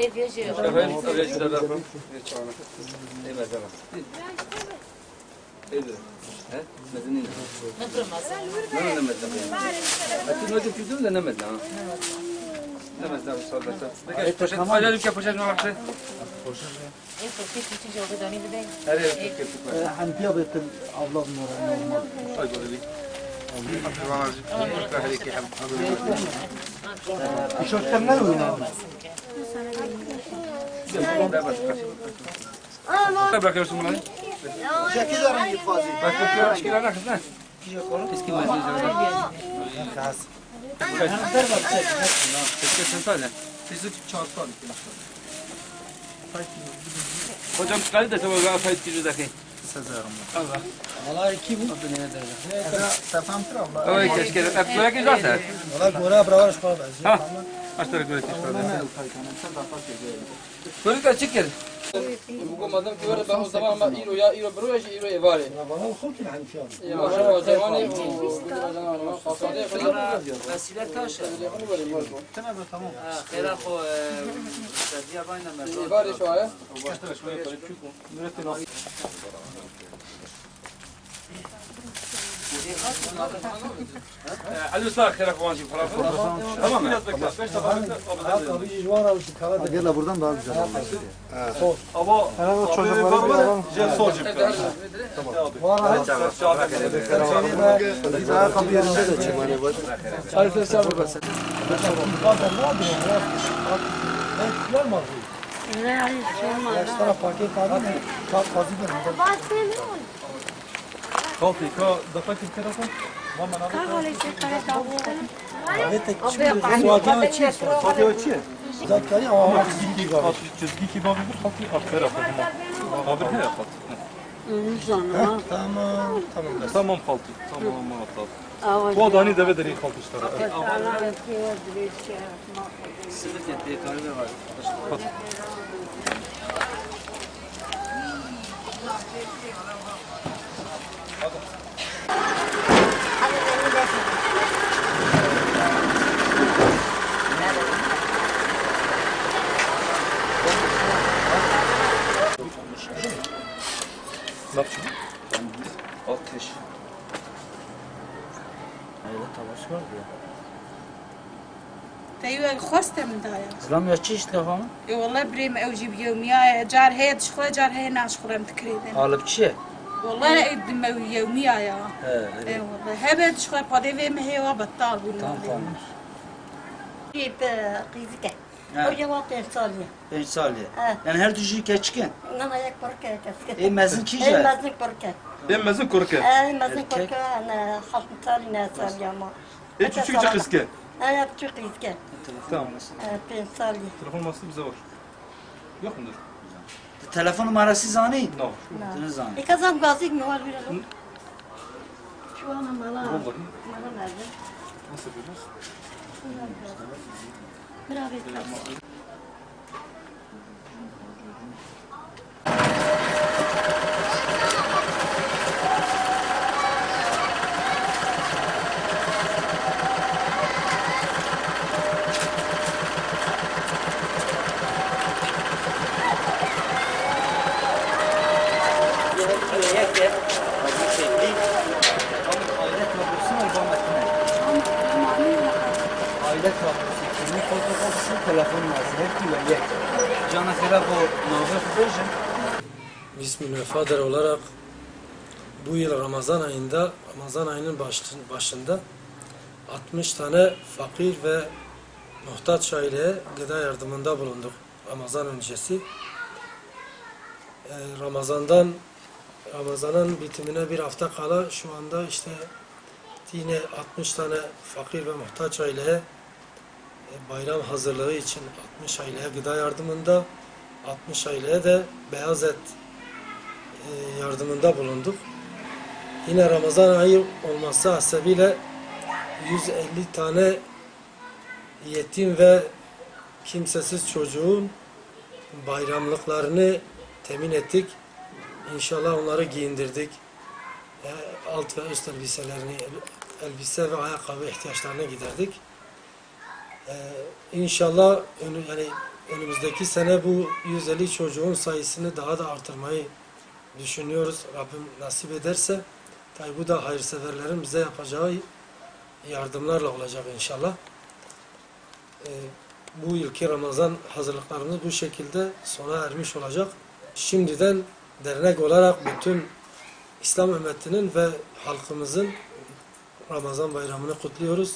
Ev yaşıyor. Efendim, öyle şeyler yapalım. Ne çağına? Ne mesela? Eydir. He? Medeni. Ne durmaz? Ne ne medeni? Hatta ne yapıyordun da ne medeni? Ne medeni bu sadece? Peki, poşet, hala ülke poşet mi var? Ev fakir küçük yolda dönüyor bir de. Her yer Türkiye Türk var. حنفيها بيت الأولاد نور Ay böyle bir. تيشيرتler ne oluyor? Ne bırakıyorsun bunları? Şekil rengi fazla. Bırakıyorsun, işkiler ne kızlar? Eski medeni. Mogu madam ti vore bahu zaman ma iru ya iru brujež iru je vare. Ja bana hukutin hani şu an. Ya maşallah zamani fasade falan. Vesile taşı. Tamam tamam. Kera ko sadiya bayna merdan. Vare şu aya. Müretin Ali Usta khira kovancı falan. Tamam biraz bekle. 5 dakika bekle. Ayakkabı icvar alıp kahve de. Gel buradan daha güzel. Ama Herhalde o çocuklar bir adam. Cem solcu. Var ha. Biz ayakkabı yerinde de çek. Hani bak. Arife sen burada. Bazen ne yapıyorsun? Ben kullar mı alıyor? Kaç tane paket aldın mı? Kap kazı gelin. Kaltı ka dakika telefon. Evet tek çıkıyor. Suadiye açıyor. Suadiye açıyor. Zaten ama çizgi var. Çizgi ki babi bir kaltı afer afer. Babi ne yaptı? Tamam. Tamam. Tamam kaltı. Tamam tamam. Bu adani deve deri işte. Sınıf yetti kalbe var. Bak şimdi. Ateş. Hayla tavaş var ya. ايوه خوستم دايا سلام يا تشيش تفهم اي والله بريم اوجي بيوميا جار هي تشخله جار هي ناشخله تکریدن. حالا Alıp çi? والله اقدم يوميا يا He. اي والله هبه تشخله بادي في ما هي وبطال Tamam tamam. قيزك Ha. أو جواب إنسانية Ben saliye. Ha. Yani her düşü keçkin. أنا يك بركة كسكت E mezin أي kije. مزنك بركة Emmezin korku. أي مزنك Erkek. بركة أنا خلط مثالي ناس يا ما E küçük çık iske. أنا بتشوف قيزك Tamam. بإنسانية Telefon masası bize var. Yok mudur? Telefon numarası zani. No. Ne zani? إكذا مقاصيك نوال بينا شو أنا مالا Vallahi. مالا نازل Nasıl yapıyoruz? مرابط Aile tablosu. Kimlik fotoğrafı, telefon güzel. Ye. Cana bu naver vereceğim. İsmi Vefader olarak bu yıl Ramazan ayında, Ramazan ayının baş- başında 60 tane fakir ve muhtaç aileye gıda yardımında bulunduk Ramazan öncesi. Ee, Ramazan'dan Ramazan'ın bitimine bir hafta kala şu anda işte yine 60 tane fakir ve muhtaç aileye bayram hazırlığı için 60 aileye gıda yardımında 60 aileye de beyaz et e, yardımında bulunduk. Yine Ramazan ayı olması hasebiyle 150 tane yetim ve kimsesiz çocuğun bayramlıklarını temin ettik. İnşallah onları giyindirdik. E, Alt ve üst elbiselerini, el- elbise ve ayakkabı ihtiyaçlarını giderdik. E, İnşallah önü, yani önümüzdeki sene bu 150 çocuğun sayısını daha da artırmayı düşünüyoruz. Rabbim nasip ederse. Tabi bu da hayırseverlerin bize yapacağı yardımlarla olacak inşallah. Ee, bu yılki Ramazan hazırlıklarımız bu şekilde sona ermiş olacak. Şimdiden dernek olarak bütün İslam ümmetinin ve halkımızın Ramazan bayramını kutluyoruz.